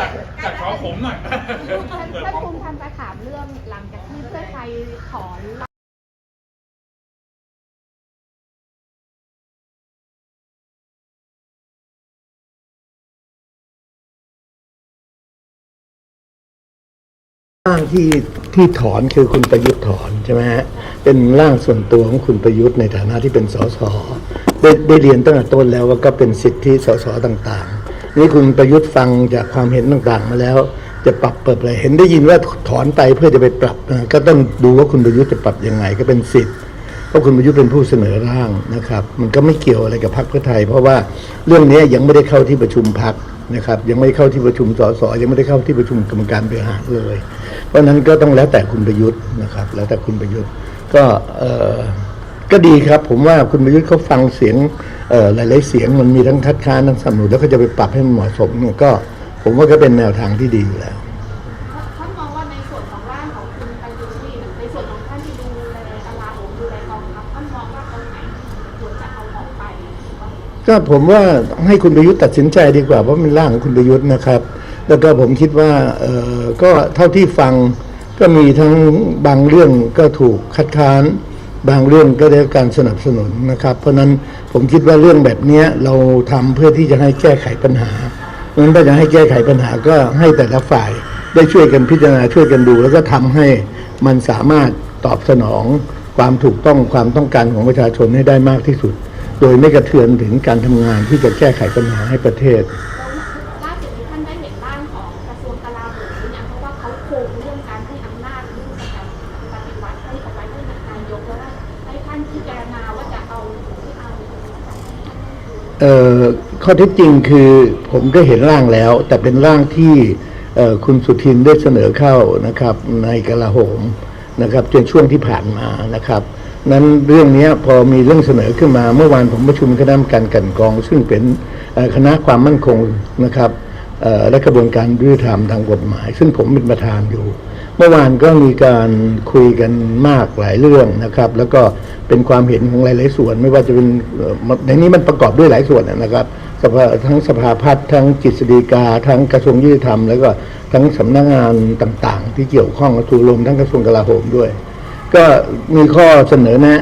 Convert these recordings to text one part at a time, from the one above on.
จัดจัดขอผมหน่อยเปิดท่านพร้อมภูมิธรรมจะถามเรื่องหลังจากที่เพื่อไทยถอนร่างที่ที่ถอนคือคุณประยุทธ์ถอนใช่ไหมฮะเป็นร่างส่วนตัวของคุณประยุทธ์ในฐานะที่เป็นสสได้ได้เรียนตั้งแต่ต้นแล้วว่าก็เป็นสิทธิสสต่างๆ นี่คุณประยุทธ์ฟังจากความเห็นต่างๆ มาแล้ว จะปรับเปิดอะไรเห็นได้ยินว่าถอนไปเพื่อจะไปปรับก็ต้องดูว่าคุณประยุทธ์จะปรับยังไงก็เป็นสิทธิ์เพราะคุณประยุทธ์เป็นผู้เสนอร่างนะครับ มันก็ไม่เกี่ยวอะไรกับพรรคเพื่อไทย เพราะว่าเรื่องนี้ยังไม่ได้เข้าที่ประชุมพรรคนะครับ ยังไม่เข้าที่ประชุมสสยังไม่ได้เข้าที่ประชุมกรรมการบริหารเลย เพราะฉะนั้นก็ต้องแล้วแต่คุณประยุทธ์นะครับ แล้วแต่คุณประยุทธ์ก็เออ ก็ดีครับ ผมว่าคุณประยุทธ์เขาฟังเสียงเอ่อหลาย ๆ เสียงมันมีทั้งคัดค้านทั้งสนับสนุนแล้วก็จะไปปรับให้มันเหมาะสมเนี่ยก็ ผมว่าก็เป็นแนวทางที่ดีอยู่แล้วท่านมองว่าในส่วนของร่างของคุณประยุทธ์นี่ในส่วนของท่านที่ดูแลกลาโหมดูแลกองทัพท่านมองว่าตรงไหนควรจะเอาออกไป ก็ผมว่าให้คุณประยุทธ์ตัดสินใจดีกว่าเพราะมันร่างของคุณประยุทธ์นะครับ แล้วก็ผมคิดว่าเออก็เท่าที่ฟังก็มีทั้งบางเรื่องก็ถูกคัดค้าน บางเรื่องก็ได้การสนับสนุนนะครับ เพราะฉะนั้นผมคิดว่าเรื่องแบบนี้เราทำเพื่อที่จะให้แก้ไขปัญหาเพราะฉะนั้นถ้าจะให้แก้ไขปัญหาก็ให้แต่ละฝ่ายได้ช่วยกันพิจารณาช่วยกันดู แล้วก็ทำให้มันสามารถตอบสนองความถูกต้องความต้องการของประชาชนให้ได้มากที่สุด โดยไม่กระเทือนถึงการทำงานที่จะแก้ไขปัญหาให้ประเทศล่าสุดท่านได้เห็นร่างของกระทรวงกลาโหมหรือยังเพราะว่าเขาโครงเรื่องการให้อำนาจายกแล้วว่าให้ท่านพิจารณาว่าจะเอาหรือไม่เอาเอ่อข้อเท็จจริงคือผมก็เห็นร่างแล้ว แต่เป็นร่างที่เอ่อคุณสุทินได้เสนอเข้านะครับ ในกลาโหมนะครับจนช่วงที่ผ่านมานะครับนั้นเรื่องนี้พอมีเรื่องเสนอขึ้นมาเมื่อวานผมประชุมคณะกรรมการกันกอง ซึ่งเป็นคณะความมั่นคงนะครับและกระบวนการยุติธรรมทางกฎหมาย ซึ่งผมเป็นประธานอยู่ มื่อวานก็มีการคุยกันมากหลายเรื่องนะครับ แล้วก็เป็นความเห็นของหลาย ๆ ส่วน ไม่ว่าจะเป็นในนี้มันประกอบด้วยหลายส่วนนะครับสภาทั้งสภาพัฒน์ทั้งกฤษฎีกา ทั้งกระทรวงยุติธรรม แล้วก็ทั้งสำนักงานต่าง ๆ ที่เกี่ยวข้องกับทูรวมทั้งกระทรวงกลาโหมด้วย ก็มีข้อเสนอแนะ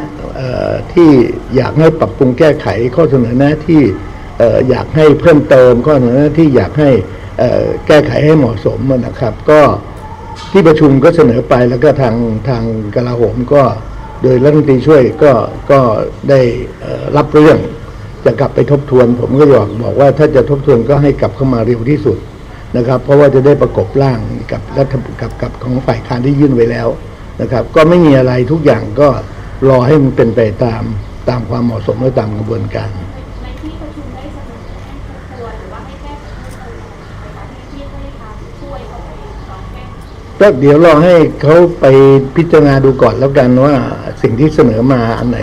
ที่อยากให้ปรับปรุงแก้ไขข้อเสนอแนะที่อยากให้เพิ่มเติมข้อเสนอแนะที่อยากให้แก้ไขให้เหมาะสมนะครับ ก็ ที่ประชุมก็เสนอไปแล้วก็ทางทางกลาโหมก็โดยรัฐมนตรีช่วยก็ก็ได้รับเรื่องจะกลับไปทบทวน ผมก็อยากบอกว่าถ้าจะทบทวนก็ให้กลับเข้ามาเร็วที่สุดนะครับ เพราะว่าจะได้ประกบร่างกับรัฐกับกับของฝ่ายค้านที่ยื่นไว้แล้วนะครับ ก็ไม่มีอะไรทุกอย่างก็รอให้มันเป็นไปตามตามความเหมาะสมและตามกระบวนการ ก็เดี๋ยวรอให้เขาไปพิจารณาดูก่อนแล้วกันว่าสิ่งที่เสนอมาอันไหน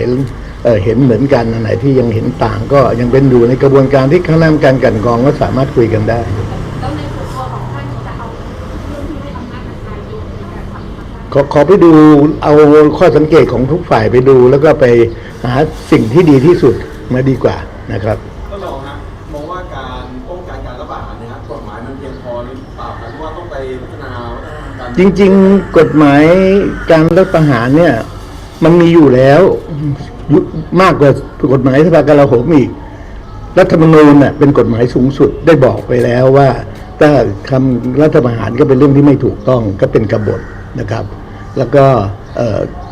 เอ่อเห็นเหมือนกันอันไหนที่ยังเห็นต่างก็ยังเป็นอยู่ในกระบวนการที่คณะกรรมการกลันกรองก็สามารถคุยกันได้แล้วในส่วนตัวของท่านจะเอาเรื่องที่ให้อำนาจกับนายกในการทำนะคะขอขอไปดูเอาข้อสังเกตของทุกฝ่ายไปดู แล้วก็ไปหาสิ่งที่ดีที่สุดมาดีกว่านะครับ จริง ๆ กฎหมายการรัฐประหารเนี่ย มันมีอยู่แล้วมากกว่ากฎหมายสภากลาโหมอีกรัฐธรรมนูญเน่ะเป็นกฎหมายสูงสุดได้บอกไปแล้วว่า ถ้าคำรัฐประหารก็เป็นเรื่องที่ไม่ถูกต้องก็เป็นกบฏนะครับ แล้วก็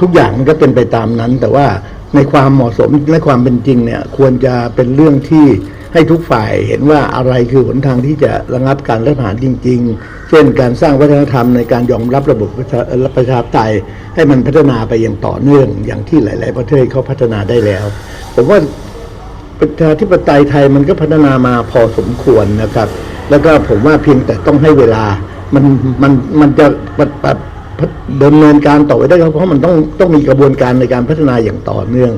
ทุกอย่างมันก็เป็นไปตามนั้น แต่ว่าในความเหมาะสมและความเป็นจริงเนี่ย ควรจะเป็นเรื่องที่ ให้ทุกฝ่ายเห็นว่าอะไรคือหนทางที่จะระงับการรัฐประหารจริง ๆ เช่นการสร้างวัฒนธรรมในการยอมรับระบบประชาประชาธิปไตยให้มันพัฒนาไปอย่างต่อเนื่อง อย่างที่หลาย ๆ ประเทศเขาพัฒนาได้แล้ว ผมว่าประชาธิปไตยไทยมันก็พัฒนามาพอสมควรนะครับ แล้วก็ผมว่าเพียงแต่ต้องให้เวลามันมันมันจะปะปะปะดำเนินการต่อไปได้เพราะมันต้องต้องมีกระบวนการในการพัฒนาอย่างต่อเนื่อง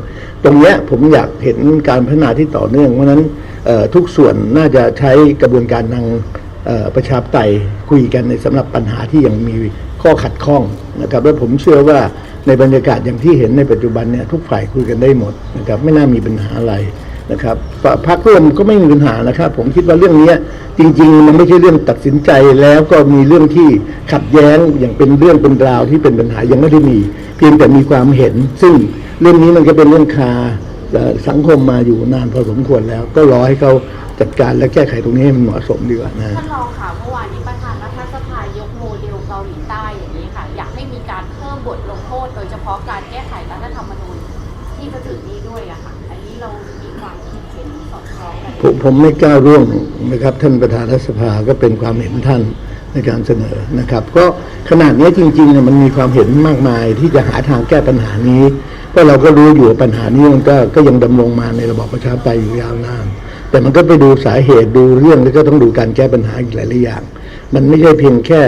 ตรงเนี้ยผมอยากเห็นการพัฒนาที่ต่อเนื่องเพราะนั้น ทุกส่วนน่าจะใช้กระบวนการทางประชาธิปไตยคุยกันในสำหรับปัญหาที่ยังมีข้อขัดข้องนะครับและผมเชื่อว่าในบรรยากาศอย่างที่เห็นในปัจจุบันเนี่ยทุกฝ่ายคุยกันได้หมดนะครับไม่น่ามีปัญหาอะไรนะครับพรรคร่วมก็ไม่มีปัญหานะครับ ผมคิดว่าเรื่องนี้จริง ๆ มันไม่ใช่เรื่องตัดสินใจแล้วก็มีเรื่องที่ขัดแย้งอย่างเป็นเรื่องเป็นราวที่เป็นปัญหายังไม่ได้มี เพียงแต่มีความเห็น ซึ่งเรื่องนี้มันก็เป็นเรื่องคา สังคมมาอยู่นานพอสมควรแล้ว ก็รอให้เขาจัดการและแก้ไขตรงนี้ให้มันเหมาะสมดีกว่านะท่านรองค่ะเมื่อวานนี้ประธานรัฐสภายกโมเดลเกาหลีใต้อย่างนี้ค่ะ อยากให้มีการเพิ่มบทลงโทษโดยเฉพาะการแก้ไขรัฐธรรมนูญที่จะถึงนี้ด้วยอะค่ะอันนี้เรามีความคิดเห็นสอดคล้องกันผมผมไม่กล้าร่วงนะครับ ท่านประธานรัฐสภาก็เป็นความเห็นท่าน ในการเสนอนะครับ ก็ขนาดนี้จริงๆเนี่ยมันมีความเห็นมากมายที่จะหาทางแก้ปัญหานี้เพราะเราก็รู้อยู่ว่าปัญหานี้มันก็ก็ยังดำรงมาในระบอบประชาธิปไตยอยู่ยาวนานแต่มันก็ไปดูสาเหตุดูเรื่องแล้วก็ต้องดูการแก้ปัญหาอีกหลายๆอย่าง มันไม่ใช่เพียงแค่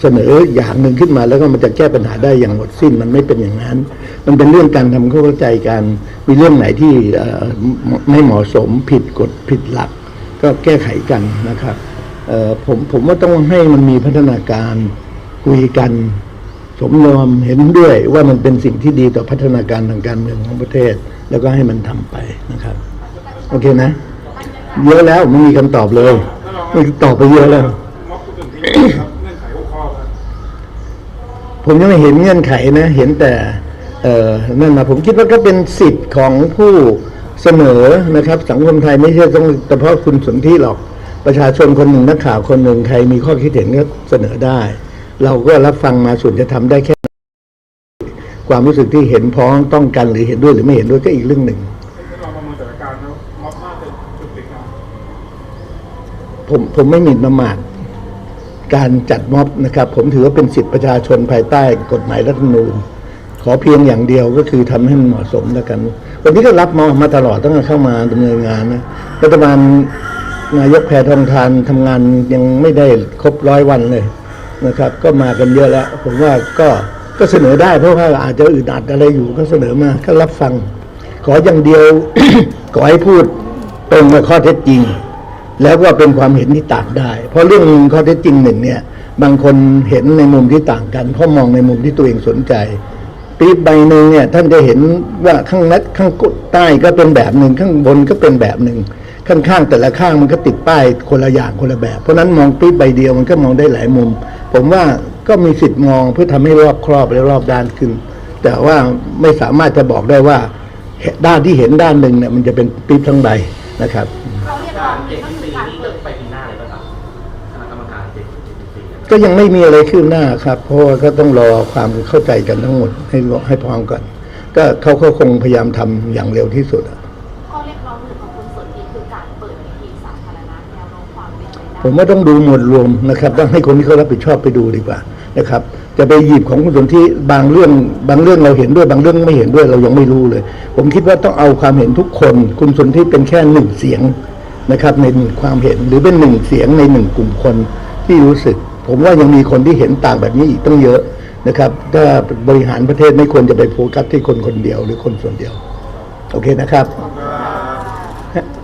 เสนออย่างหนึ่งขึ้นมา แล้วก็มันจะแก้ปัญหาได้อย่างหมดสิ้นมันไม่เป็นอย่างนั้น มันเป็นเรื่องการทำความเข้าใจกันมีเรื่องไหนที่ไม่เหมาะสมผิดกฎผิดหลัก ก็แก้ไขกันนะครับ ผมผมว่าต้องให้มันมีพัฒนาการคุยกัน สมยอมเห็นด้วยว่ามันเป็นสิ่งที่ดีต่อพัฒนาการทางการเมืองของประเทศ แล้วก็ให้มันทำไปนะครับ โอเคนะ เยอะแล้วไม่มีคำตอบเลยตอบไปเยอะแล้วผมยังไม่เห็นเงื่อนไขนะ เห็นแต่เอ่อนั่นนะผมคิดว่าก็เป็นสิทธิ์ของผู้เสนอนะครับ สังคมไทยไม่ใช่ต้องเฉพาะคุณสนที่หรอก ประชาชนคนหนึ่งนักข่าวคนหนึ่งใครมีข้อคิดเห็นก็เสนอได้ เราก็รับฟังมาส่วนจะทำได้แค่ ความรู้สึกที่เห็นพ้องต้องกันหรือเห็นด้วยหรือไม่เห็นด้วยก็อีกเรื่องหนึ่งผมผมไม่หมิ่นประมาทการจัดม็อบนะครับ ผมถือว่าเป็นสิทธิประชาชนภายใต้กฎหมายรัฐธรรมนูญ ขอเพียงอย่างเดียวก็คือทำให้มันเหมาะสมแล้วกัน วันนี้ก็รับมามาตลอดตั้งแต่เข้ามาดำเนินงานนะรัฐบาล นายกแพทองทานทำงานยังไม่ได้ครบร้อยวันเลยนะครับ ก็มากันเยอะแล้ว ผมว่าก็ก็เสนอได้เพราะว่าอาจจะอึดอัดอะไรอยู่ก็เสนอมาก็รับฟัง ขออย่างเดียว ขอให้พูดตรงกับข้อเท็จจริง แล้วก็เป็นความเห็นที่ต่างได้ เพราะเรื่องข้อเท็จจริงหนึ่งเนี่ย บางคนเห็นในมุมที่ต่างกันเพราะมองในมุมที่ตัวเองสนใจปีบใบหนึ่งเนี่ยท่านจะเห็นว่าข้างนัดข้างใต้ก็เป็นแบบหนึ่งข้างบนก็เป็นแบบหนึ่ง ข้างๆแต่ละข้างมันก็ติดป้ายคนละอย่างคนละแบบ เพราะฉะนั้นมองปีบใบเดียวมันก็มองได้หลายมุม ผมว่าก็มีสิทธิ์มองเพื่อทำให้รอบครอบและรอบด้านขึ้น แต่ว่าไม่สามารถจะบอกได้ว่าด้านที่เห็นด้านหนึ่งเนี่ยมันจะเป็นปีบทั้งใบนะครับเราเรียกร้องมีก็คือการเปิดไปปีหน้าเลยป่ะครับคณะกรรมการเจ็ดปีก็ยังไม่มีอะไรคืบหน้าครับ เพราะว่าก็ต้องรอความเข้าใจกันทั้งหมดให้รอให้พร้อมกัน ก็เขาก็คงพยายามทำอย่างเร็วที่สุดอะ ผมว่าต้องดูหมวดรวมนะครับ ต้องให้คนที่เขารับผิดชอบไปดูดีกว่านะครับ จะไปหยิบของคุณสนที่บางเรื่องบางเรื่องเราเห็นด้วย บางเรื่องไม่เห็นด้วยเรายังไม่รู้เลย ผมคิดว่าต้องเอาความเห็นทุกคน คุณสนที่เป็นแค่หนึ่งเสียงนะครับในความเห็นหรือเป็นหนึ่งเสียงในหนึ่งกลุ่มคนที่รู้สึก ผมว่ายังมีคนที่เห็นต่างแบบนี้อีกตั้งเยอะนะครับถ้าบริหารประเทศไม่ควรจะไปโฟกัสที่คนคนเดียวหรือคนส่วนเดียว โอเคนะครับ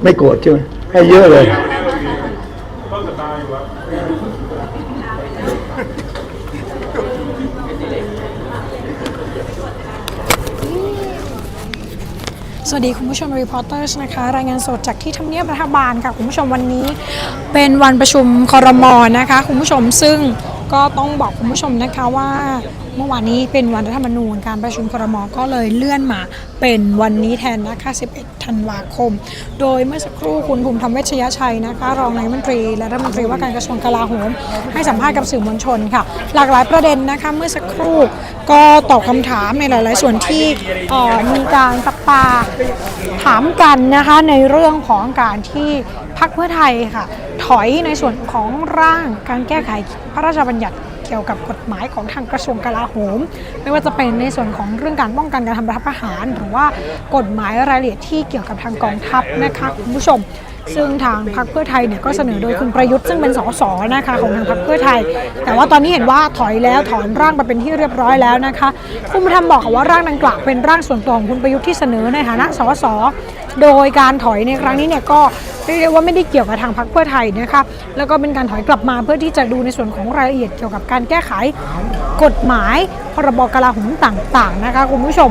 ไม่โกรธใช่ไหมให้เยอะเลย ต้นสัปดาห์อยู่ครับ สวัสดีคุณผู้ชมรีพอร์เตอร์นะคะ รายงานสดจากที่ทำเนียบรัฐบาลค่ะ คุณผู้ชมวันนี้เป็นวันประชุมคอรมอนะคะ คุณผู้ชมซึ่งก็ต้องบอกคุณผู้ชมนะคะว่า เมื่อวานนี้เป็นวันรัฐธรรมนูญการประชุมคอรมอก็เลยเลื่อนมาเป็นวันนี้แทนนะคะ 11 ธันวาคม โดยเมื่อสักครู่คุณภูมิธรรมเวชยชัยนะคะ รองนายมนตรี และรัฐมนตรีว่าการกระทรวงกลาโหม ให้สัมภาษณ์กับสื่อมวลชนค่ะ หลากหลายประเด็นนะคะเมื่อสักครู่ก็ตอบคำถามในหลาย ๆ ส่วนที่มีการจับตาถามกันนะคะในเรื่องของการที่พรรคเพื่อไทยค่ะ ถอยในส่วนของร่างการแก้ไขพระราชบัญญัติ เกี่ยวกับกฎหมายของทางกระทรวงกลาโหม ไม่ว่าจะเป็นในส่วนของเรื่องการป้องกันการทำรัฐประหาร หรือว่ากฎหมายรายละเอียดที่เกี่ยวกับทางกองทัพนะคะคุณผู้ชม ซึ่งทางพรรคเพื่อไทยเนี่ยก็เสนอโดยคุณประยุทธ์ซึ่งเป็นสสนะคะของทางพรรคเพื่อไทย แต่ว่าตอนนี้เห็นว่าถอยแล้วถอนร่างมาเป็นที่เรียบร้อยแล้วนะคะคุณผู้ชมบอกค่ะว่าร่างดังกล่าวเป็นร่างส่วนตัวของคุณประยุทธ์ที่เสนอในฐานะสสโดยการถอยในครั้งนี้เนี่ยก็เรียกว่าไม่ได้เกี่ยวกับทางพรรคเพื่อไทยนะคะแล้วก็เป็นการถอยกลับมาเพื่อที่จะดูในส่วนของรายละเอียดเกี่ยวกับการแก้ไขกฎหมายพรบกลาโหมต่างๆนะคะคุณผู้ชม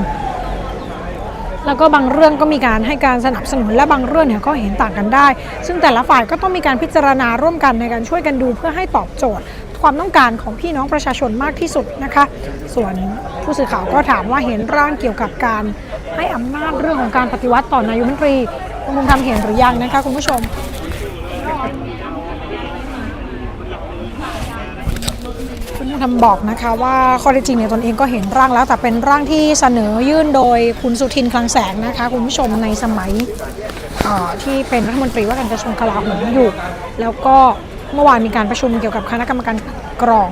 แล้วก็บางเรื่องก็มีการให้การสนับสนุนและบางเรื่องเนี่ยก็เห็นต่างกันได้ ซึ่งแต่ละฝ่ายก็ต้องมีการพิจารณาร่วมกันในการช่วยกันดูเพื่อให้ตอบโจทย์ ความต้องการของพี่น้องประชาชนมากที่สุดนะคะ ส่วนผู้สื่อข่าวก็ถามว่าเห็นร่างเกี่ยวกับการให้อำนาจเรื่องของการปฏิวัติต่อนายกรัฐมนตรีคุณภูมิธรรมเห็นหรือยังนะคะคุณผู้ชม คุณภูมิธรรมบอกนะคะว่าข้อเท็จจริงเนี่ยตนเองก็เห็นร่างแล้ว แต่เป็นร่างที่เสนอยื่นโดยคุณสุทินคลังแสงนะคะ คุณผู้ชมในสมัยที่เป็นรัฐมนตรีว่าการกระทรวงกลาโหมอยู่ แล้วก็เมื่อวานมีการประชุมเกี่ยวกับคณะกรรมการกรอง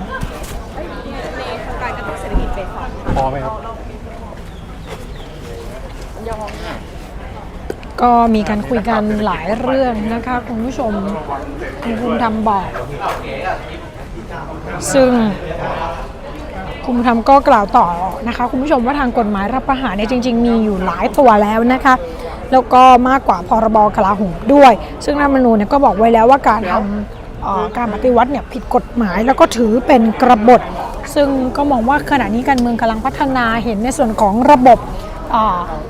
พอไหมครับก็มีการคุยกันหลายเรื่องนะคะ คุณผู้ชมคุณภูมิธรรมบอก ซึ่งคุณธรรมก็กล่าวต่อนะคะ คุณผู้ชมว่าทางกฎหมายรับประหารเนี่ยจริง ๆ มีอยู่หลายตัวแล้วนะคะ แล้วก็มากกว่าพรบกลาโหมด้วย ซึ่งรัฐธรรมนูญเนี่ยก็บอกไว้แล้วว่าการทำการปฏิวัติเนี่ยผิดกฎหมายแล้วก็ถือเป็นกระบฏ ซึ่งก็มองว่าขณะนี้การเมืองกำลังพัฒนาเห็นในส่วนของระบบ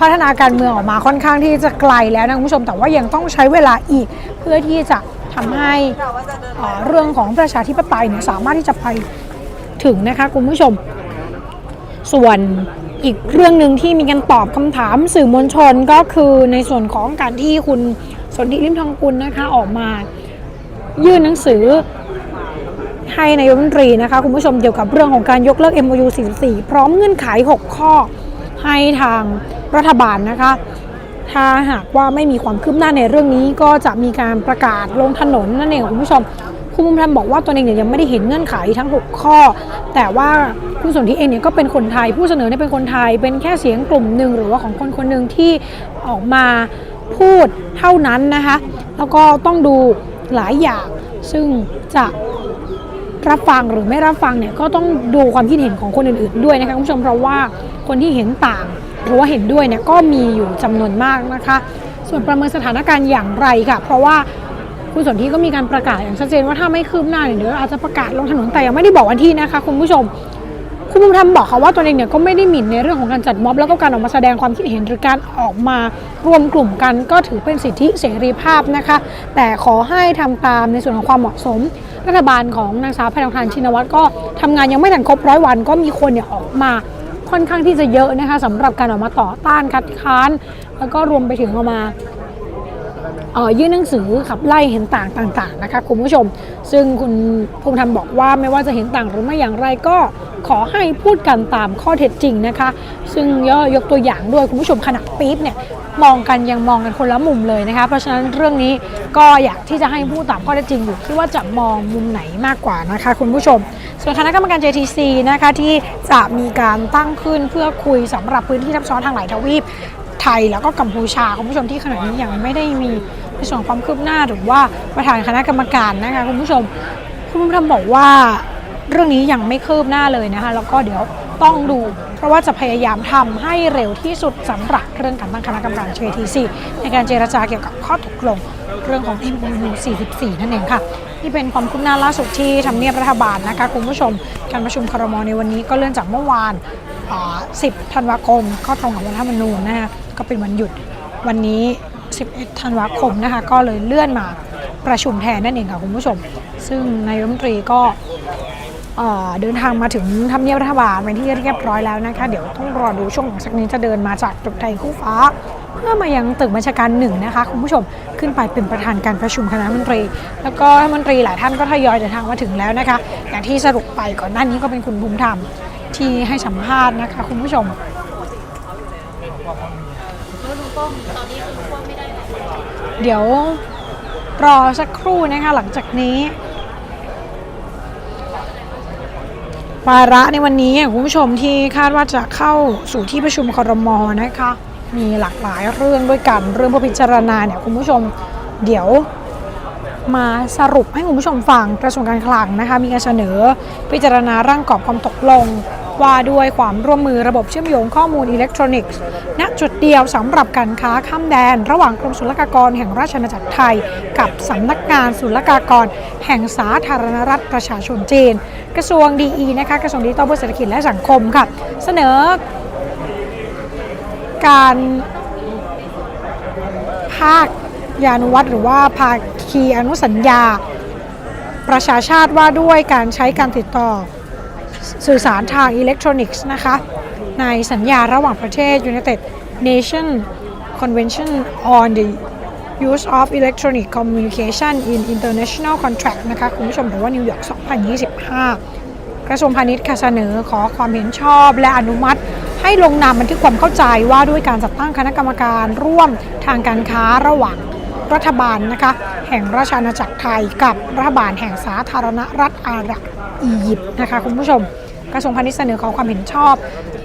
พัฒนาการเมืองออกมาค่อนข้างที่จะไกลแล้วนะคุณผู้ชมแต่ว่ายังต้องใช้เวลาอีกเพื่อที่จะ ทำให้เรื่องของประชาธิปไตยเนี่ยสามารถที่จะไปถึงนะคะคุณผู้ชม ส่วนอีกเรื่องหนึ่งที่มีการตอบคำถามสื่อมวลชนก็คือในส่วนของการที่คุณสนธิริมทองกุลนะคะออกมา ยื่นหนังสือให้นายกรัฐมนตรีนะคะคุณผู้ชมเกี่ยวกับเรื่องของการยกเลิก MOU 44 พร้อมเงื่อนไข 6 ข้อให้ทางรัฐบาลนะคะ ถ้าหากว่าไม่มีความคืบหน้าในเรื่องนี้ก็จะมีการประกาศลงถนนนั่นเองคุณผู้ชมคุณภูมิธรรมบอกว่าตัวเองเนี่ยยังไม่ได้เห็นเงื่อนไขทั้ง 6 ข้อ แต่ว่าคุณสนธิเองเนี่ยก็เป็นคนไทยผู้เสนอเนี่ยเป็นคนไทย เป็นแค่เสียงกลุ่มหนึ่งหรือว่าของคนคนหนึ่งที่ออกมาพูดเท่านั้นนะคะ แล้วก็ต้องดูหลายอย่างซึ่งจะรับฟังหรือไม่รับฟังเนี่ยก็ต้องดูความคิดเห็นของคนอื่นๆด้วยนะคะคุณผู้ชมเพราะว่าคนที่เห็นต่าง หรือว่าเห็นด้วยเนี่ยก็มีอยู่จำนวนมากนะคะ ส่วนประเมินสถานการณ์อย่างไรค่ะ เพราะว่าคุณสนธิก็มีการประกาศอย่างชัดเจนว่าถ้าไม่คืบหน้าเนี่ยเดี๋ยวอาจจะประกาศลงถนนแต่ยังไม่ได้บอกวันที่นะคะ คุณผู้ชม คุณภูมิธรรมบอกค่ะว่าตัวเองเนี่ยก็ไม่ได้หมิ่นในเรื่องของการจัดม็อบแล้วก็การออกมาแสดงความคิดเห็นหรือการออกมารวมกลุ่มกันก็ถือเป็นสิทธิเสรีภาพนะคะ แต่ขอให้ทำตามในส่วนของความเหมาะสม รัฐบาลของนางสาวแพทองทานชินวัตรก็ทำงานยังไม่ทันครบร้อยวันก็มีคนเนี่ยออกมา ค่อนข้างที่จะเยอะนะคะสำหรับการออกมาต่อต้านคัดค้าน แล้วก็รวมไปถึงออกมาเอ่อยื่นหนังสือขับไล่เห็นต่างต่างๆนะคะคุณผู้ชม ซึ่งคุณภูมิธรรมบอกว่าไม่ว่าจะเห็นต่างหรือไม่อย่างไรก็ ขอให้พูดกันตามข้อเท็จจริงนะคะ ซึ่งย่อยกตัวอย่างด้วยคุณผู้ชมขณะปี๊บเนี่ยมองกันยังมองกันคนละมุมเลยนะคะ เพราะฉะนั้นเรื่องนี้ก็อยากที่จะให้พูดตามข้อเท็จจริงอยู่ที่ว่าจะมองมุมไหนมากกว่านะคะ คุณผู้ชม ส่วนคณะกรรมการ JTC นะคะที่จะมีการตั้งขึ้นเพื่อคุยสำหรับพื้นที่ทับซ้อนทางหลายทวีปไทยแล้วก็กัมพูชาคุณผู้ชมที่ขณะนี้ยังไม่ได้มีในส่วนของความคืบหน้าหรือว่าประธานคณะกรรมการนะคะคุณผู้ชมคุณผู้ชมบอกว่า เรื่องนี้ยังไม่คืบหน้าเลยนะคะ แล้วก็เดี๋ยวต้องดู เพราะว่าจะพยายามทำให้เร็วที่สุดสำหรับเรื่องการตั้งคณะกรรมการ JTC ในการเจรจาเกี่ยวกับข้อตกลงเรื่องของ MOU 44 นั่นเองค่ะนี่เป็นความคืบหน้าล่าสุดที่ทำเนียบรัฐบาลนะคะคุณผู้ชม การประชุมครมในวันนี้ก็เลื่อนจากเมื่อวาน 10 ธันวาคมข้าตรงกับวันรัฐธรรมนูญนะคะก็เป็นวันหยุดวันนี้ 11 ธันวาคมนะคะก็เลยเลื่อนมาประชุมแทนนั่นเองค่ะคุณผู้ชม ซึ่งนายรัฐมนตรีก็ เดินทางมาถึงทำเนียบรัฐบาลเป็นที่เรียบร้อยแล้วนะคะ เดี๋ยวต้องรอดูช่วงหลังจากนี้จะเดินมาจากตึกไทยคู่ฟ้า เพื่อมายังตึกบัญชาการหนึ่งนะคะ คุณผู้ชมขึ้นไปเป็นประธานการประชุมคณะมนตรี แล้วก็รัฐมนตรีหลายท่านก็ทยอยเดินทางมาถึงแล้วนะคะ อย่างที่สรุปไปก่อนหน้านี้ก็เป็นคุณภูมิธรรมที่ให้สัมภาษณ์นะคะ คุณผู้ชมเดี๋ยวรอสักครู่นะคะหลังจากนี้ วาระในวันนี้คุณผู้ชมที่คาดว่าจะเข้าสู่ที่ประชุมคอรมอนะคะ มีหลากหลายเรื่องด้วยกันเรื่องผู้พิจารณาเนี่ยคุณผู้ชมเดี๋ยวมาสรุปให้คุณผู้ชมฟังกระทรวงการคลังนะคะ มีการเสนอพิจารณาร่างกรอบความตกลง ว่าด้วยความร่วมมือระบบเชื่อมโยงข้อมูลอิเล็กทรอนิกส์ณจุดเดียวสำหรับการค้าข้ามแดน ระหว่างกรมศุลกากรแห่งราชอาณาจักรไทย กับสำนักงานศุลกากร แห่งสาธารณรัฐประชาชนจีน กระทรวงดีนะคะกระทรวงดิจิทัลเพื่อเศรษฐกิจและสังคมค่ะเสนอ การภาคยานุวัตรหรือว่าภาคีอนุสัญญา ประชาชาติว่าด้วยการใช้การติดต่อ สื่อสารทางอิเล็กทรอนิกส์นะคะ ในสัญญาระหว่างประเทศ United Nation Convention on the Use of Electronic Communication in International Contract นะคะ คุณผู้ชมหรือว่านิวยอร์ก 2025 กระทรวงพาณิชย์ค่ะเสนอขอความเห็นชอบและอนุมัติ ให้ลงนามบันทึกความเข้าใจว่าด้วยการจัดตั้งคณะกรรมการร่วมทางการค้าระหว่างรัฐบาลนะคะแห่งราชอาณาจักรไทยกับรัฐบาลแห่งสาธารณรัฐอาหรับอียิปต์นะคะคุณผู้ชม กระทรวงพาณิชย์เสนอขอความเห็นชอบ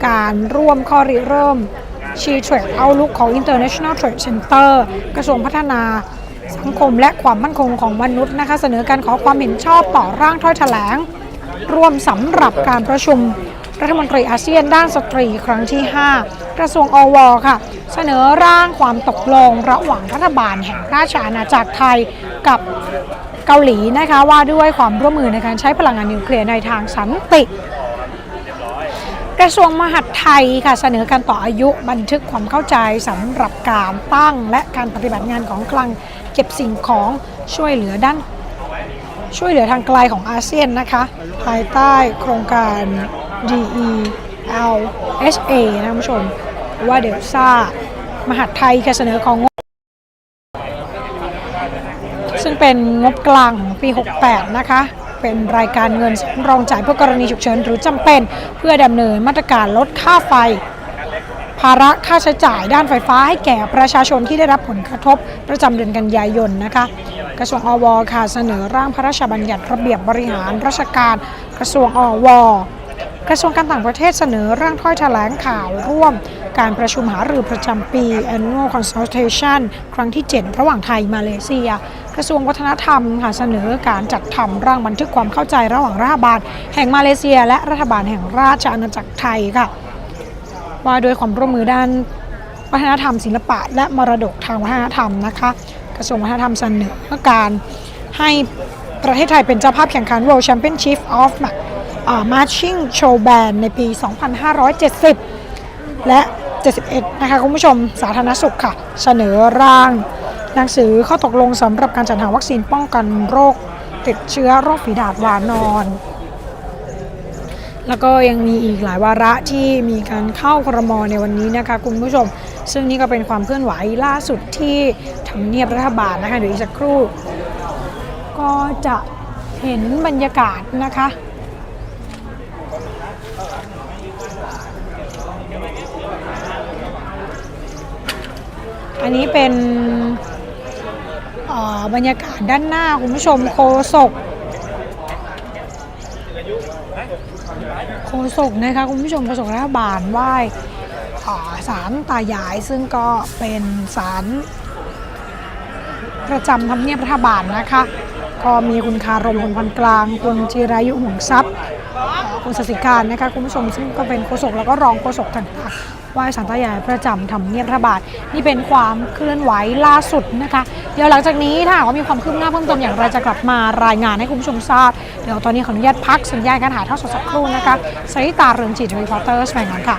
การร่วมข้อริเริ่มชีเทรดเอาลุกของ International Trade Center กระทรวงพัฒนาสังคมและความมั่นคงของมนุษย์นะคะเสนอการขอความเห็นชอบต่อร่างถ้อยแถลง ร่วมสำหรับการประชุมรัฐมนตรีอาเซียนด้านสตรีครั้งที่ 5 กระทรวงอวค่ะ เสนอร่างความตกลงระหว่างรัฐบาลแห่งราชอาณาจักรไทยกับเกาหลีนะคะว่าด้วยความร่วมมือในการใช้พลังงานนิวเคลียร์ในทางสันติ กระทรวงมหาดไทยค่ะเสนอการต่ออายุบันทึกความเข้าใจสำหรับการตั้ง และการปฏิบัติงานของคลังเก็บสิ่งของช่วยเหลือด้าน ช่วยเหลือทางไกลของอาเซียนนะคะ ภายใต้โครงการ DELSA นะคุณผู้ชม ว่าเดลซ่ามหาดไทยค่ะเสนอของงบ ซึ่งเป็นงบกลางของปี 68 นะคะ เป็นรายการเงินรองจ่ายเพื่อกรณีฉุกเฉินหรือจำเป็น เพื่อดำเนินมาตรการลดค่าไฟ ภาระค่าใช้จ่ายด้านไฟฟ้าให้แก่ประชาชนที่ได้รับผลกระทบประจำเดือนกันยายนนะคะกระทรวงอวค่ะเสนอร่างพระราชบัญญัติระเบียบบริหารราชการกระทรวงอว กระทรวงการต่างประเทศเสนอร่างถ้อยแถลงข่าวร่วม การประชุมหารือประจำปี Annual Consultation ครั้งที่ 7 ระหว่างไทยมาเลเซีย กระทรวงวัฒนธรรมค่ะเสนอการจัดทำร่างบันทึกความเข้าใจระหว่างรัฐบาล แห่งมาเลเซีย และรัฐบาลแห่งราชอาณาจักรไทยค่ะ ว่าด้วยความร่วมมือด้านวัฒนธรรม ศิลปะ และมรดกทางวัฒนธรรมนะคะกระทรวงวัฒนธรรมเสนอการให้ประเทศไทยเป็นเจ้าภาพแข่งขัน World Championship of อ่า Marching Show Band ในปี 2570 และ 71 นะคะคุณผู้ชมสาธารณสุขค่ะ เสนอร่าง หนังสือข้อตกลงสำหรับการจัดหาวัคซีนป้องกันโรคติดเชื้อโรคฝีดาษวานอน แล้วก็ยังมีอีกหลายวาระที่มีการเข้าครมในวันนี้นะคะคุณผู้ชม ซึ่งนี่ก็เป็นความเคลื่อนไหวล่าสุดที่ทำเนียบรัฐบาลนะคะเดี๋ยวอีกสักครู่ ก็จะเห็นบรรยากาศนะคะ อันนี้เป็นบรรยากาศด้านหน้าคุณผู้ชมโคศกโฆษกนะคะคุณผู้ชมโฆษกรัฐบาลไหว้อ่าศาลตายายซึ่งก็เป็นศาลประจำทำเนียบรัฐบาลนะคะ ก็มีคุณคารมคนพันกลาง คุณจิรายุห่วงทรัพย์คุณสสิการนะคะคุณผู้ชมซึ่งก็เป็นโฆษกแล้วก็รองโฆษกต่างๆ ไหว้ศาลตายายประจำทำเนียบรัฐบาลนี่เป็นความเคลื่อนไหวล่าสุดนะคะ เดี๋ยวหลังจากนี้ถ้าหากว่ามีความคืบหน้าเพิ่มเติมอย่างไรจะกลับมารายงานให้คุณผู้ชมทราบ เดี๋ยวตอนนี้ขออนุญาตพักสัญญาณการถ่ายทอดสดสักครู่นะคะสริตาเรืองจิตรีพอร์เตอร์สแมงก่อนค่ะ